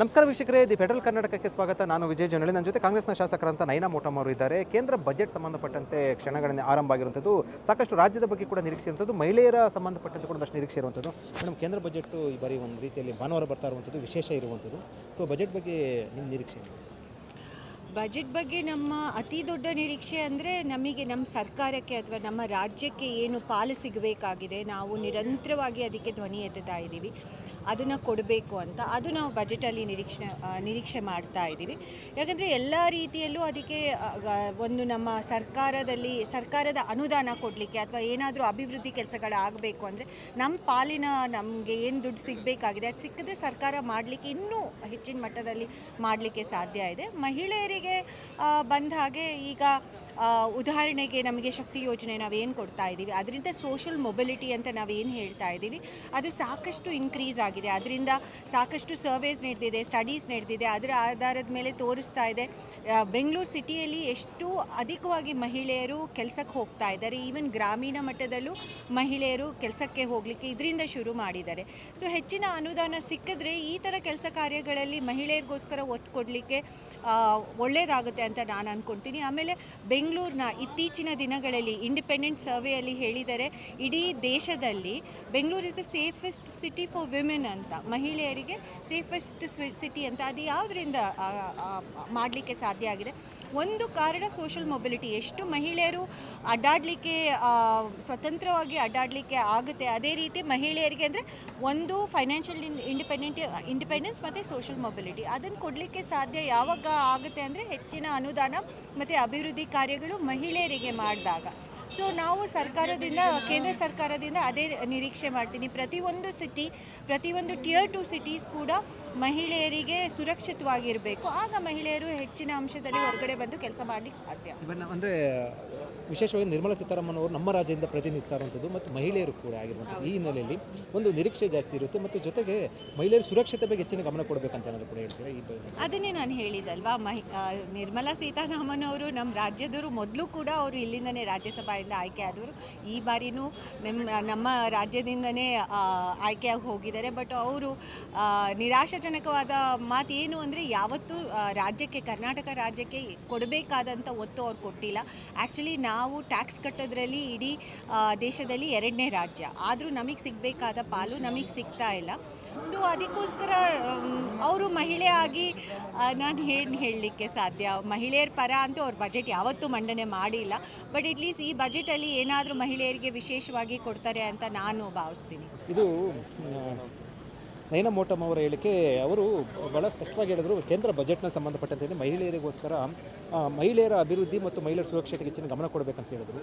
ನಮಸ್ಕಾರ ವೀಕ್ಷಕರೇ, the federal ಕರ್ನಾಟಕಕ್ಕೆ ಸ್ವಾಗತ. ನಾನು ವಿಜಯ್ ಜನಳಿ ನನ್ನ ಜೊತೆ ಕಾಂಗ್ರೆಸ್ನ ಶಾಸಕರಂತ ನೈನಾ ಮೋಟಮ್ ಅವರು ಇದ್ದಾರೆ. ಕೇಂದ್ರ ಬಜೆಟ್ ಸಂಬಂಧಪಟ್ಟಂತೆ ಕ್ಷಣಗಳನ್ನ ಆರಂಭ ಆಗಿರುವಂಥದ್ದು ಸಾಕಷ್ಟು ರಾಜ್ಯದ ಬಗ್ಗೆ ಕೂಡ ನಿರೀಕ್ಷೆ ಇರುವಂಥದ್ದು ಮಹಿಳೆಯರ ಸಂಬಂಧಪಟ್ಟಂತೆ ಕೂಡ ಒಂದಷ್ಟು ನಿರೀಕ್ಷೆ ಇರುವಂಥದ್ದು ಮೇಡಮ್ ಕೇಂದ್ರ ಬಜೆಟ್ ಈ ಬಾರಿ ಒಂದು ರೀತಿಯಲ್ಲಿ ಭಾನುವಾರ ಬರ್ತಾ ಇರುವಂಥದ್ದು, ವಿಶೇಷ ಇರುವಂಥದ್ದು. ಸೊ ಬಜೆಟ್ ಬಗ್ಗೆ ನಿಮ್ಮ ನಿರೀಕ್ಷೆ ಬಜೆಟ್ ಬಗ್ಗೆ ನಮ್ಮ ಅತಿ ದೊಡ್ಡ ನಿರೀಕ್ಷೆ ಅಂದರೆ ನಮಗೆ ನಮ್ಮ ಸರ್ಕಾರಕ್ಕೆ ಅಥವಾ ನಮ್ಮ ರಾಜ್ಯಕ್ಕೆ ಏನು ಪಾಲು ಸಿಗಬೇಕಾಗಿದೆ ನಾವು ನಿರಂತರವಾಗಿ ಅದಕ್ಕೆ ಧ್ವನಿ ಎತ್ತುತ್ತಾ ಇದ್ದೀವಿ. ಅದನ್ನು ಕೊಡಬೇಕು ಅಂತ ಅದು ನಾವು ಬಜೆಟಲ್ಲಿ ನಿರೀಕ್ಷೆ ನಿರೀಕ್ಷೆ ಮಾಡ್ತಾ ಇದ್ದೀವಿ. ಯಾಕಂದರೆ ಎಲ್ಲ ರೀತಿಯಲ್ಲೂ ಅದಕ್ಕೆ ಒಂದು ನಮ್ಮ ಸರ್ಕಾರದಲ್ಲಿ, ಸರ್ಕಾರದ ಅನುದಾನ ಕೊಡಲಿಕ್ಕೆ ಅಥವಾ ಏನಾದರೂ ಅಭಿವೃದ್ಧಿ ಕೆಲಸಗಳಾಗಬೇಕು ಅಂದರೆ ನಮ್ಮ ಪಾಲಿನ ನಮಗೆ ಏನು ದುಡ್ಡು ಸಿಗಬೇಕಾಗಿದೆ ಅದು ಸಿಕ್ಕಿದ್ರೆ ಸರ್ಕಾರ ಮಾಡಲಿಕ್ಕೆ ಇನ್ನೂ ಹೆಚ್ಚಿನ ಮಟ್ಟದಲ್ಲಿ ಮಾಡಲಿಕ್ಕೆ ಸಾಧ್ಯ ಇದೆ. ಮಹಿಳೆಯರಿಗೆ ಬಂದ ಹಾಗೆ ಈಗ ಉದಾಹರಣೆಗೆ ನಮಗೆ ಶಕ್ತಿ ಯೋಜನೆ ನಾವೇನು ಕೊಡ್ತಾ ಇದ್ದೀವಿ, ಅದರಿಂದ ಸೋಷಲ್ ಮೊಬಿಲಿಟಿ ಅಂತ ನಾವೇನು ಹೇಳ್ತಾ ಇದ್ದೀವಿ, ಅದು ಸಾಕಷ್ಟು ಇನ್ಕ್ರೀಸ್ ಆಗಿದೆ. ಅದರಿಂದ ಸಾಕಷ್ಟು ಸರ್ವೇಸ್ ನಡೆದಿದೆ ಸ್ಟಡೀಸ್ ನಡೆದಿದೆ. ಅದರ ಆಧಾರದ ಮೇಲೆ ತೋರಿಸ್ತಾ ಇದೆ ಬೆಂಗಳೂರು ಸಿಟಿಯಲ್ಲಿ ಎಷ್ಟು ಅಧಿಕವಾಗಿ ಮಹಿಳೆಯರು ಕೆಲಸಕ್ಕೆ ಹೋಗ್ತಾ ಇದ್ದಾರೆ. ಈವನ್ ಗ್ರಾಮೀಣ ಮಟ್ಟದಲ್ಲೂ ಮಹಿಳೆಯರು ಕೆಲಸಕ್ಕೆ ಹೋಗಲಿಕ್ಕೆ ಇದರಿಂದ ಶುರು ಮಾಡಿದ್ದಾರೆ. ಸೊ ಹೆಚ್ಚಿನ ಅನುದಾನ ಸಿಕ್ಕಿದ್ರೆ ಈ ಥರ ಕೆಲಸ ಕಾರ್ಯಗಳಲ್ಲಿ ಮಹಿಳೆಯರಿಗೋಸ್ಕರ ಒತ್ತು ಕೊಡಲಿಕ್ಕೆ ಒಳ್ಳೆಯದಾಗುತ್ತೆ ಅಂತ ನಾನು ಅಂದ್ಕೊಳ್ತೀನಿ ಆಮೇಲೆ ಬೆಂಗಳೂರಿನ ಇತ್ತೀಚಿನ ದಿನಗಳಲ್ಲಿ ಇಂಡಿಪೆಂಡೆಂಟ್ ಸರ್ವೆಯಲ್ಲಿ ಹೇಳಿದರೆ, ಇಡೀ ದೇಶದಲ್ಲಿ Bengaluru is the safest city for women ಅಂತ, ಮಹಿಳೆಯರಿಗೆ ಸೇಫೆಸ್ಟ್ ಸಿಟಿ ಅಂತ ಅದು ಯಾವುದರಿಂದ ಮಾಡಲಿಕ್ಕೆ ಸಾಧ್ಯ ಆಗಿದೆ. ಒಂದು ಕಾರಣ ಸೋಷಲ್ ಮೊಬಿಲಿಟಿ ಎಷ್ಟು ಮಹಿಳೆಯರು ಅಡ್ಡಾಡಲಿಕ್ಕೆ ಸ್ವತಂತ್ರವಾಗಿ ಅಡ್ಡಾಡಲಿಕ್ಕೆ ಆಗುತ್ತೆ, ಅದೇ ರೀತಿ ಮಹಿಳೆಯರಿಗೆ ಅಂದರೆ ಒಂದು ಫೈನಾನ್ಷಿಯಲ್ ಇಂಡಿಪೆಂಡೆಂಟ್ ಇಂಡಿಪೆಂಡೆನ್ಸ್ ಮತ್ತು ಸೋಷಲ್ ಮೊಬಿಲಿಟಿ ಅದನ್ನು ಕೊಡಲಿಕ್ಕೆ ಸಾಧ್ಯ ಯಾವಾಗ ಆಗುತ್ತೆ ಅಂದರೆ ಹೆಚ್ಚಿನ ಅನುದಾನ ಮತ್ತು ಅಭಿವೃದ್ಧಿ ಕಾರ್ಯಗಳು ಮಹಿಳೆಯರಿಗೆ ಮಾಡಿದಾಗ. ಸೊ ನಾವು ಸರ್ಕಾರದಿಂದ ಕೇಂದ್ರ ಸರ್ಕಾರದಿಂದ ಅದೇ ನಿರೀಕ್ಷೆ ಮಾಡ್ತೀನಿ. ಪ್ರತಿಯೊಂದು ಸಿಟಿ ಪ್ರತಿಯೊಂದು ಟಿಯರ್ ಟು ಸಿಟೀಸ್ ಕೂಡ ಮಹಿಳೆಯರಿಗೆ ಸುರಕ್ಷಿತವಾಗಿರಬೇಕು. ಆಗ ಮಹಿಳೆಯರು ಹೆಚ್ಚಿನ ಅಂಶದಲ್ಲಿ ಹೊರಗಡೆ ಬಂದು ಕೆಲಸ ಮಾಡಲಿಕ್ಕೆ ಸಾಧ್ಯ. ಅಂದರೆ ವಿಶೇಷವಾಗಿ ನಿರ್ಮಲಾ ಸೀತಾರಾಮನ್ ಅವರು ನಮ್ಮ ರಾಜ್ಯದಿಂದ ಪ್ರತಿನಿಧಿಸ್ತಾ ಇರುವಂಥದ್ದು ಮತ್ತು ಮಹಿಳೆಯರು ಕೂಡ ಆಗಿರುವಂಥದ್ದು ಈ ಹಿನ್ನೆಲೆಯಲ್ಲಿ ಒಂದು ನಿರೀಕ್ಷೆ ಜಾಸ್ತಿ ಇರುತ್ತೆ ಮತ್ತು ಜೊತೆಗೆ ಮಹಿಳೆಯರ ಸುರಕ್ಷತೆ ಬಗ್ಗೆ ಹೆಚ್ಚಿನ ಗಮನ ಕೊಡಬೇಕಂತ ಏನಾದರೂ ಕೂಡ ಹೇಳ್ತೀರಾ ಈ ಅದನ್ನೇ ನಾನು ಹೇಳಿದಲ್ವಾ ಮಹಿ ನಿರ್ಮಲಾ ಸೀತಾರಾಮನ್ ಅವರು ನಮ್ಮ ರಾಜ್ಯದವರು ಮೊದಲು ಕೂಡ ಅವರು ಇಲ್ಲಿಂದನೇ ರಾಜ್ಯಸಭೆಯಿಂದ ಆಯ್ಕೆ ಆದವರು ಈ ಬಾರಿನೂ ನಮ್ಮ ನಮ್ಮ ರಾಜ್ಯದಿಂದನೇ ಆಯ್ಕೆಯಾಗಿ ಹೋಗಿದ್ದಾರೆ. ಬಟ್ ಅವರು ನಿರಾಶಾಜನಕವಾದ ಮಾತು ಏನು ಅಂದರೆ ಯಾವತ್ತೂ ರಾಜ್ಯಕ್ಕೆ, ಕರ್ನಾಟಕ ರಾಜ್ಯಕ್ಕೆ ಕೊಡಬೇಕಾದಂಥ ಒತ್ತು ಅವ್ರು ಕೊಟ್ಟಿಲ್ಲ. ಆ್ಯಕ್ಚುಲಿ ನಾವು ಟ್ಯಾಕ್ಸ್ ಕಟ್ಟೋದ್ರಲ್ಲಿ ಇಡೀ ದೇಶದಲ್ಲಿ ಎರಡನೇ ರಾಜ್ಯ. ಆದರೂ ನಮಗೆ ಸಿಗಬೇಕಾದ ಪಾಲು ನಮಗೆ ಸಿಗ್ತಾ ಇಲ್ಲ. ಸೊ ಅದಕ್ಕೋಸ್ಕರ ಅವರು ಮಹಿಳೆ ಆಗಿ ನಾನು ಏನು ಹೇಳಲಿಕ್ಕೆ ಸಾಧ್ಯ. ಮಹಿಳೆಯರ ಪರ ಅಂತೂ ಅವ್ರ ಬಜೆಟ್ ಯಾವತ್ತೂ ಮಂಡನೆ ಮಾಡಿಲ್ಲ. ಬಟ್ ಅಟ್ಲೀಸ್ಟ್ ಈ ಬಜೆಟಲ್ಲಿ ಏನಾದರೂ ಮಹಿಳೆಯರಿಗೆ ವಿಶೇಷವಾಗಿ ಕೊಡ್ತಾರೆ ಅಂತ ನಾನು ಭಾವಿಸ್ತೀನಿ. ಇದು ನಯನ ಮೋಟಮ್ ಅವರ ಹೇಳಿಕೆ, ಅವರು ಬಹಳ ಸ್ಪಷ್ಟವಾಗಿ ಹೇಳಿದ್ರು, ಕೇಂದ್ರ ಬಜೆಟ್ನ ಸಂಬಂಧಪಟ್ಟಂತೆ ಮಹಿಳೆಯರಿಗೋಸ್ಕರ ಮಹಿಳೆಯರ ಅಭಿವೃದ್ಧಿ ಮತ್ತು ಮಹಿಳೆಯರ ಸುರಕ್ಷತೆಗೆ ಹೆಚ್ಚಿನ ಗಮನ ಕೊಡಬೇಕಂತ ಹೇಳಿದ್ರು.